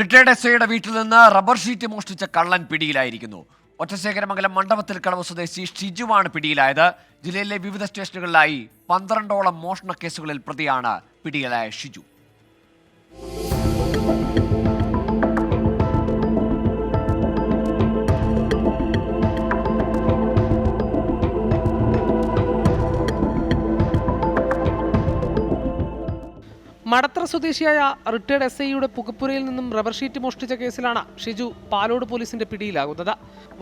Retired S ഐയുടെ വീട്ടിൽ നിന്ന് റബ്ബർ ഷീറ്റ് മോഷ്ടിച്ച കള്ളൻ പിടിയിലായിരിക്കുന്നു. ഒറ്റശേഖരമംഗലം മണ്ഡപത്തിൽ കടവ് സ്വദേശി ഷിജുവാണ് പിടിയിലായത്. ജില്ലയിലെ വിവിധ സ്റ്റേഷനുകളിലായി പന്ത്രണ്ടോളം മോഷണ കേസുകളിൽ പ്രതിയാണ് പിടിയിലായ ഷിജു. മടത്തറ സ്വദേശിയായ റിട്ടയർഡ് എസ് ഐയുടെ പുകപ്പുരയിൽ നിന്നും റബ്ബർ ഷീറ്റ് മോഷ്ടിച്ച കേസിലാണ് ഷിജു പാലോട് പോലീസിന്റെ പിടിയിലാകുന്നത്.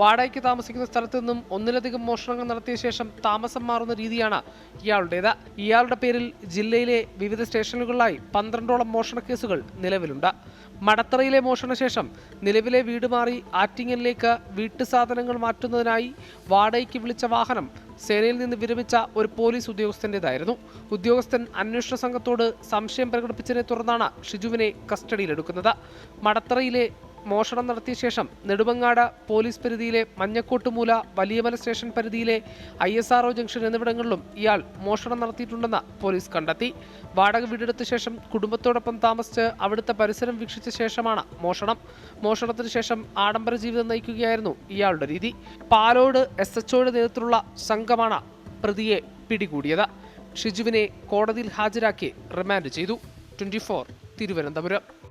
വാടകയ്ക്ക് താമസിക്കുന്ന സ്ഥലത്ത് നിന്നും ഒന്നിലധികം മോഷണങ്ങൾ നടത്തിയ ശേഷം താമസം മാറുന്ന രീതിയാണ് ഇയാളുടേത്. ഇയാളുടെ പേരിൽ ജില്ലയിലെ വിവിധ സ്റ്റേഷനുകളിലായി പന്ത്രണ്ടോളം മോഷണ കേസുകൾ നിലവിലുണ്ട്. മടത്തറയിലെ മോഷണശേഷം നിലവിലെ വീട് മാറി ആറ്റിങ്ങലിലേക്ക് വീട്ടു സാധനങ്ങൾ മാറ്റുന്നതിനായി വാടകയ്ക്ക് വിളിച്ച വാഹനം സേനയിൽ നിന്ന് വിരമിച്ച ഒരു പോലീസ് ഉദ്യോഗസ്ഥന്റേതായിരുന്നു ഉദ്യോഗസ്ഥൻ അന്വേഷണ സംഘത്തോട് സംശയം പ്രകടിപ്പിച്ചതിനെ തുടർന്നാണ് ഷിജുവിനെ കസ്റ്റഡിയിലെടുക്കുന്നത്. മടത്തറയിലെ മോഷണം നടത്തിയ ശേഷം നെടുമങ്ങാട് പോലീസ് പരിധിയിലെ മഞ്ഞക്കോട്ടുമൂല വലിയമല സ്റ്റേഷൻ പരിധിയിലെ ഐ എസ് ആർ ജംഗ്ഷൻ എന്നിവിടങ്ങളിലും ഇയാൾ മോഷണം നടത്തിയിട്ടുണ്ടെന്ന് പോലീസ് കണ്ടെത്തി. വാടക വീടെടുത്ത ശേഷം കുടുംബത്തോടൊപ്പം താമസിച്ച് അവിടുത്തെ പരിസരം വീക്ഷിച്ച ശേഷമാണ് മോഷണം. മോഷണത്തിന് ശേഷം ആഡംബര ജീവിതം നയിക്കുകയായിരുന്നു ഇയാളുടെ രീതി. പാലോട് എസ് എച്ച് നേതൃത്വത്തിലുള്ള സംഘമാണ് പ്രതിയെ പിടികൂടിയത്. ഷിജുവിനെ കോടതിയിൽ ഹാജരാക്കി റിമാൻഡ് ചെയ്തു. Twenty four Thiruvananthapuram.